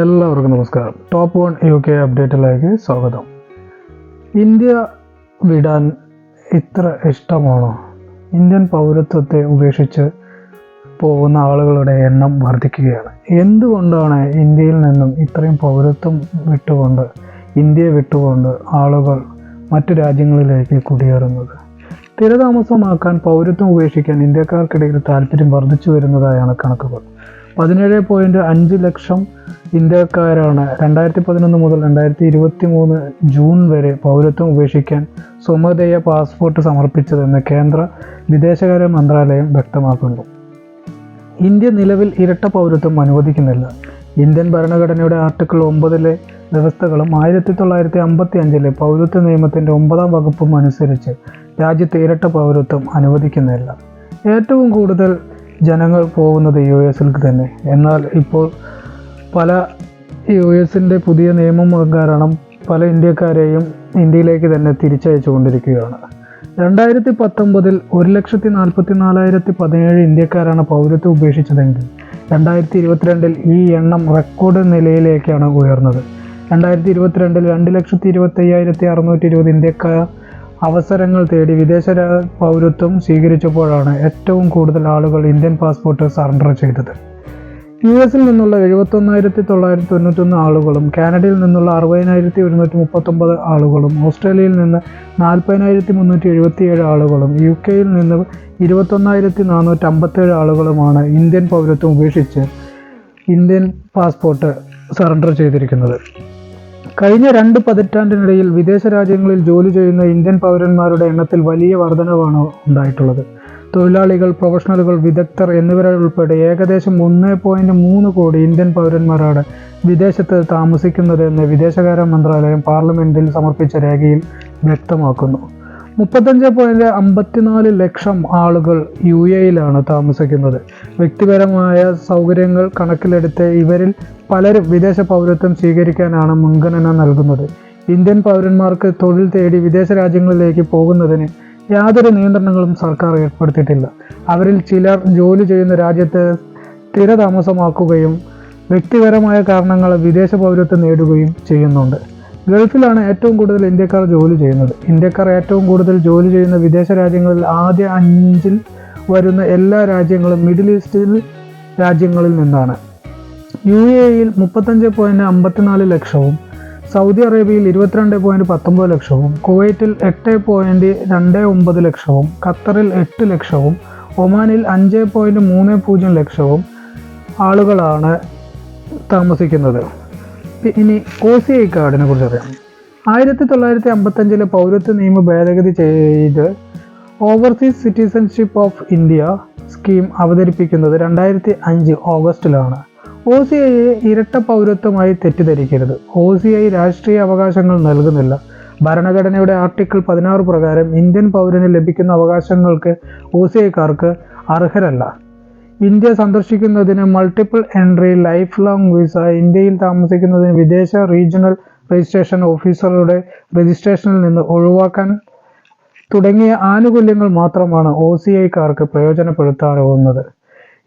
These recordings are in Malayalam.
എല്ലാവർക്കും നമസ്കാരം. ടോപ്പ് വൺ യു കെ അപ്ഡേറ്റിലേക്ക് സ്വാഗതം. ഇന്ത്യ വിടാൻ ഇത്ര ഇഷ്ടമാണോ? ഇന്ത്യൻ പൗരത്വത്തെ ഉപേക്ഷിച്ച് പോകുന്ന ആളുകളുടെ എണ്ണം വർദ്ധിക്കുകയാണ്. എന്തുകൊണ്ടാണ് ഇന്ത്യയിൽ നിന്നും ഇത്രയും പൗരത്വം വിട്ടുകൊണ്ട് ഇന്ത്യയെ വിട്ടുകൊണ്ട് ആളുകൾ മറ്റു രാജ്യങ്ങളിലേക്ക് കുടിയേറുന്നത്? സ്ഥിരതാമസമാക്കാൻ പൗരത്വം ഉപേക്ഷിക്കാൻ ഇന്ത്യക്കാർക്കിടയിൽ താല്പര്യം വർദ്ധിച്ചു വരുന്നതായാണ് കണക്കുകൾ. പതിനേഴ് പോയിന്റ് അഞ്ച് ലക്ഷം ഇന്ത്യക്കാരാണ്. രണ്ടായിരത്തി പതിനൊന്ന് മുതൽ രണ്ടായിരത്തി ഇരുപത്തി മൂന്ന് ജൂൺ വരെ പൗരത്വം ഉപേക്ഷിക്കാൻ സ്വമതയ പാസ്പോർട്ട് സമർപ്പിച്ചതെന്ന് കേന്ദ്ര വിദേശകാര്യ മന്ത്രാലയം വ്യക്തമാക്കുന്നു. ഇന്ത്യ നിലവിൽ ഇരട്ട പൗരത്വം അനുവദിക്കുന്നില്ല. ഇന്ത്യൻ ഭരണഘടനയുടെ ആർട്ടിക്കിൾ ഒമ്പതിലെ വ്യവസ്ഥകളും ആയിരത്തി തൊള്ളായിരത്തി അമ്പത്തി അഞ്ചിലെ പൗരത്വ നിയമത്തിന്റെ ഒമ്പതാം വകുപ്പും അനുസരിച്ച് രാജ്യത്ത് ഇരട്ട പൗരത്വം അനുവദിക്കുന്നില്ല. ഏറ്റവും കൂടുതൽ ജനങ്ങൾ പോകുന്നത് യു എസിലേക്ക് തന്നെ. എന്നാൽ ഇപ്പോൾ പല യു എസിന്റെ പുതിയ നിയമം കാരണം പല ഇന്ത്യക്കാരെയും ഇന്ത്യയിലേക്ക് തന്നെ തിരിച്ചയച്ചു കൊണ്ടിരിക്കുകയാണ് രണ്ടായിരത്തി പത്തൊമ്പതിൽ ഒരു ലക്ഷത്തി നാൽപ്പത്തി നാലായിരത്തി പതിനേഴ് ഇന്ത്യക്കാരാണ് പൗരത്വം ഉപേക്ഷിച്ചതെങ്കിൽ രണ്ടായിരത്തി ഇരുപത്തിരണ്ടിൽ ഈ എണ്ണം റെക്കോർഡ് നിലയിലേക്കാണ് ഉയർന്നത്. രണ്ടായിരത്തി ഇരുപത്തിരണ്ടിൽ രണ്ട് ലക്ഷത്തി ഇരുപത്തി അയ്യായിരത്തി അറുന്നൂറ്റി ഇരുപത് ഇന്ത്യക്കാർ അവസരങ്ങൾ തേടി വിദേശ പൗരത്വം സ്വീകരിച്ചപ്പോഴാണ് ഏറ്റവും കൂടുതൽ ആളുകൾ ഇന്ത്യൻ പാസ്പോർട്ട് സറണ്ടർ ചെയ്തത്. യു എസിൽ നിന്നുള്ള എഴുപത്തൊന്നായിരത്തി തൊള്ളായിരത്തി തൊണ്ണൂറ്റൊന്ന് ആളുകളും കാനഡയിൽ നിന്നുള്ള അറുപതിനായിരത്തി ഒരുന്നൂറ്റി മുപ്പത്തൊമ്പത് ആളുകളും ഓസ്ട്രേലിയയിൽ നിന്ന് നാൽപ്പതിനായിരത്തി മുന്നൂറ്റി എഴുപത്തിയേഴ് ആളുകളും യു കെയിൽ നിന്ന് ഇരുപത്തൊന്നായിരത്തി നാനൂറ്റി അമ്പത്തേഴ് ആളുകളുമാണ് ഇന്ത്യൻ പൗരത്വം ഉപേക്ഷിച്ച് ഇന്ത്യൻ പാസ്പോർട്ട് സറണ്ടർ ചെയ്തിരിക്കുന്നത്. കഴിഞ്ഞ രണ്ട് പതിറ്റാണ്ടിനിടയിൽ വിദേശ രാജ്യങ്ങളിൽ ജോലി ചെയ്യുന്ന ഇന്ത്യൻ പൗരന്മാരുടെ എണ്ണത്തിൽ വലിയ വർധനവാണ് ഉണ്ടായിട്ടുള്ളത്. തൊഴിലാളികൾ പ്രൊഫഷണലുകൾ വിദഗ്ധർ എന്നിവരുൾപ്പെടെ ഏകദേശം ഒന്ന് പോയിന്റ് മൂന്ന് കോടി ഇന്ത്യൻ പൗരന്മാരാണ് വിദേശത്ത് താമസിക്കുന്നതെന്ന് വിദേശകാര്യ മന്ത്രാലയം പാർലമെന്റിൽ സമർപ്പിച്ച രേഖയിൽ വ്യക്തമാക്കുന്നു. മുപ്പത്തഞ്ച് പോയിന്റ് അമ്പത്തിനാല് ലക്ഷം ആളുകൾ യു എയിലാണ് താമസിക്കുന്നത്. വ്യക്തിപരമായ സൗകര്യങ്ങൾ കണക്കിലെടുത്ത് ഇവരിൽ പലരും വിദേശ പൗരത്വം സ്വീകരിക്കാനാണ് മുൻഗണന നൽകുന്നത്. ഇന്ത്യൻ പൗരന്മാർക്ക് തൊഴിൽ തേടി വിദേശ രാജ്യങ്ങളിലേക്ക് പോകുന്നതിന് യാതൊരു നിയന്ത്രണങ്ങളും സർക്കാർ ഏർപ്പെടുത്തിയിട്ടില്ല. അവരിൽ ചിലർ ജോലി ചെയ്യുന്ന രാജ്യത്ത് സ്ഥിരതാമസമാക്കുകയും വ്യക്തിപരമായ കാരണങ്ങൾ വിദേശ പൗരത്വം നേടുകയും ചെയ്യുന്നുണ്ട്. ഗൾഫിലാണ് ഏറ്റവും കൂടുതൽ ഇന്ത്യക്കാർ ജോലി ചെയ്യുന്നത്. ഇന്ത്യക്കാർ ഏറ്റവും കൂടുതൽ ജോലി ചെയ്യുന്ന വിദേശ രാജ്യങ്ങളിൽ ആദ്യ അഞ്ചിൽ വരുന്ന എല്ലാ രാജ്യങ്ങളും മിഡിൽ ഈസ്റ്റിൽ രാജ്യങ്ങളിൽ നിന്നാണ്. യു എയിൽ മുപ്പത്തഞ്ച് പോയിന്റ് അമ്പത്തിനാല് ലക്ഷവും സൗദി അറേബ്യയിൽ ഇരുപത്തിരണ്ട് പോയിന്റ് പത്തൊമ്പത് ലക്ഷവും കുവൈറ്റിൽ എട്ട് പോയിന്റ് രണ്ട് ഒമ്പത് ലക്ഷവും ഖത്തറിൽ എട്ട് ലക്ഷവും ഒമാനിൽ അഞ്ച് പോയിന്റ് മൂന്ന് പൂജ്യം ലക്ഷവും ആളുകളാണ് താമസിക്കുന്നത്. ഇനി കോസി ഐ കാർഡിനെ കുറിച്ച് അറിയാം. ആയിരത്തി തൊള്ളായിരത്തി അമ്പത്തഞ്ചിലെ പൗരത്വ നിയമ ഭേദഗതി ചെയ്ത് overseas citizenship of India scheme അവതരിപ്പിക്കുന്നത് രണ്ടായിരത്തി അഞ്ച് ഓഗസ്റ്റിലാണ്. ഒ സി ഐയെ ഇരട്ട പൗരത്വമായി തെറ്റിദ്ധരിക്കരുത്. ഒ സി ഐ രാഷ്ട്രീയ അവകാശങ്ങൾ നൽകുന്നില്ല. ഭരണഘടനയുടെ ആർട്ടിക്കിൾ പതിനാറ് പ്രകാരം ഇന്ത്യൻ പൗരന് ലഭിക്കുന്ന അവകാശങ്ങൾക്ക് ഒ സി ഐക്കാർക്ക് അർഹരല്ല. ഇന്ത്യ സന്ദർശിക്കുന്നതിന് multiple entry life long visa ഇന്ത്യയിൽ താമസിക്കുന്നതിന് വിദേശ റീജിയണൽ രജിസ്ട്രേഷൻ ഓഫീസറുടെ രജിസ്ട്രേഷനിൽ നിന്ന് ഒഴിവാക്കാൻ തുടങ്ങിയ ആനുകൂല്യങ്ങൾ മാത്രമാണ് ഒ സി ഐക്കാർക്ക് പ്രയോജനപ്പെടുത്താനാവുന്നത്.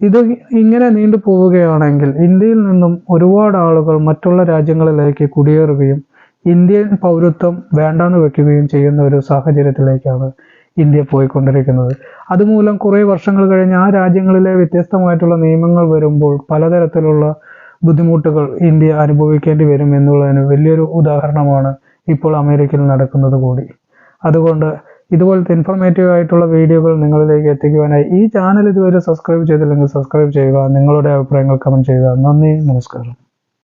ഇത് ഇങ്ങനെ നീണ്ടു പോവുകയാണെങ്കിൽ ഇന്ത്യയിൽ നിന്നും ഒരുപാട് ആളുകൾ മറ്റുള്ള രാജ്യങ്ങളിലേക്ക് കുടിയേറുകയും ഇന്ത്യൻ പൗരത്വം വേണ്ടാന്ന് വെക്കുകയും ചെയ്യുന്ന ഒരു സാഹചര്യത്തിലേക്കാണ് ഇന്ത്യ പോയിക്കൊണ്ടിരിക്കുന്നത്. അതുമൂലം കുറേ വർഷങ്ങൾ കഴിഞ്ഞ് ആ രാജ്യങ്ങളിലെ വ്യത്യസ്തമായിട്ടുള്ള നിയമങ്ങൾ വരുമ്പോൾ പലതരത്തിലുള്ള ബുദ്ധിമുട്ടുകൾ ഇന്ത്യ അനുഭവിക്കേണ്ടി വരും എന്നുള്ളതിന് വലിയൊരു ഉദാഹരണമാണ് ഇപ്പോൾ അമേരിക്കയിൽ നടക്കുന്നത് കൂടി. അതുകൊണ്ട് ഇതുപോലത്തെ ഇൻഫോർമേറ്റീവ് ആയിട്ടുള്ള വീഡിയോകൾ നിങ്ങളിലേക്ക് എത്തിക്കുവാനായി ഈ ചാനൽ ഇതുവരെ സബ്സ്ക്രൈബ് ചെയ്തില്ലെങ്കിൽ സബ്സ്ക്രൈബ് ചെയ്യുക. നിങ്ങളുടെ അഭിപ്രായങ്ങൾ കമന്റ് ചെയ്യുക. നന്ദി നമസ്കാരം.